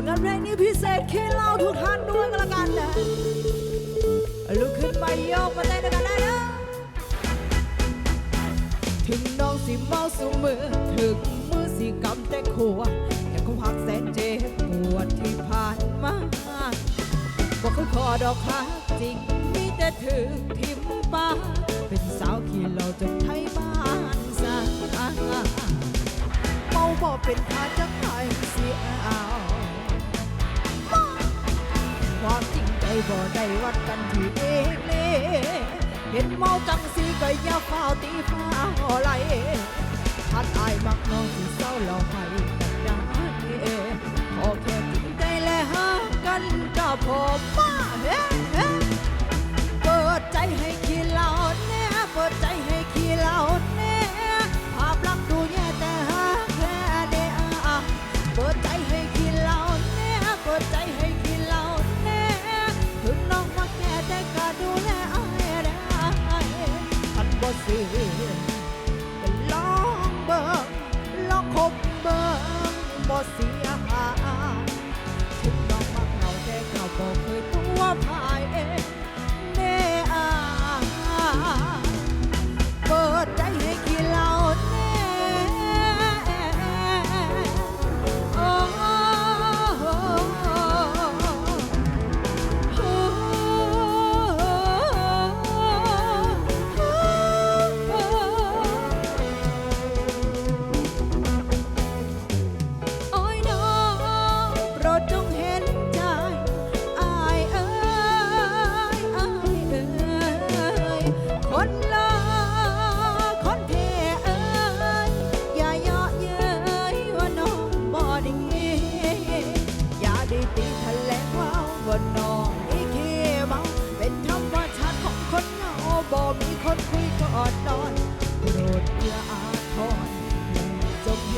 ลงานเพลงนี้พิเศษคิดเล่าทุกท่านด้วยก็แล้วกันนะลุกขึ้นไปโยกมาเต้นด้วยกันได้นะถึงน้องสิเมาสูมือถึงมือสิกำแต่ขวดยังคงพักแสนเจ็บปวดที่ผ่านมาบอกเคยพอดอกคักจริงมีแต่ถึกทิมป้าเป็นสาวขี่เราจนไทยบ้านสาเมาบ่เป็นทาจัก บ่ได้วัดกันที่เองเล่เห็นเมาจังสีก็อย่าเฝ้าตีฟ้าไหลทัดอายมักน้องที่เศร้าเราให้ ลองเบิ่งลองคบเบิ่งบ่เสีย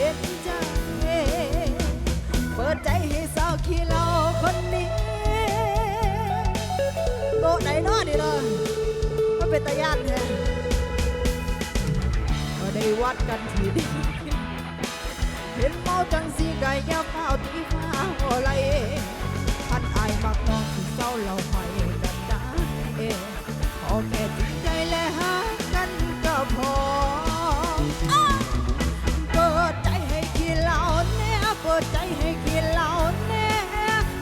จงเห็นใจ เปิดใจให้สาวขี้เหล่าคนนี้โตไหนเนอนี่เลยมันเป็นตาย่านแท้ก็ได้วัดกันทีเดีเห็นเมาจังสีไก่ยาเฝ้าตีฟ้าหัวไหลพันอายมักน้องที่เศร้าเราไม่กันได้ขอแค่ ปิดใจให้ขี้เหล่าแน่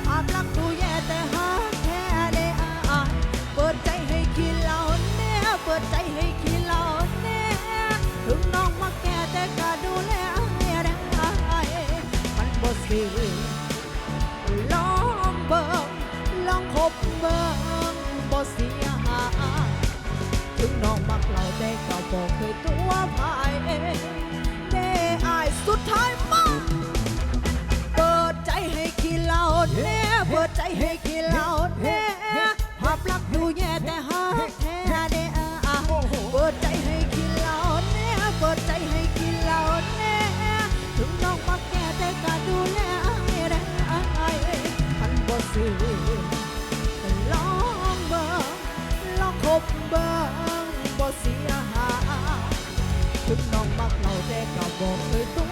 ภาพลักษณ์ดูแย่แต่หาแค่ได้อายเปิดใจให้ขี้เหล่าแน่เปิดใจให้ขี้เหล่าแน่ถึงน้องมาแก่แต่ก็ดูแลอายได้มันบ่สิลองเบิ่งลองคบเบิ่งบ่เสียหาถึงน้องมักเราแต่ก็บอกเคยตัวพายเอง ให้กี่เหล่าเด้อพับลักดูแย่แต่ฮอดแท้เด้อเปิดใจให้กี่เหล่าเนี่ยเปิดใจให้กี่เหล่าเนี่ยถึงน้องมาแก่แต่ก็ดูแลให้ได้พันบ่ซื้ลองเบิ่งลองคบเบิ่งบ่เสียหาถึงน้องมักเราแต่ก็บอกเลยตุ้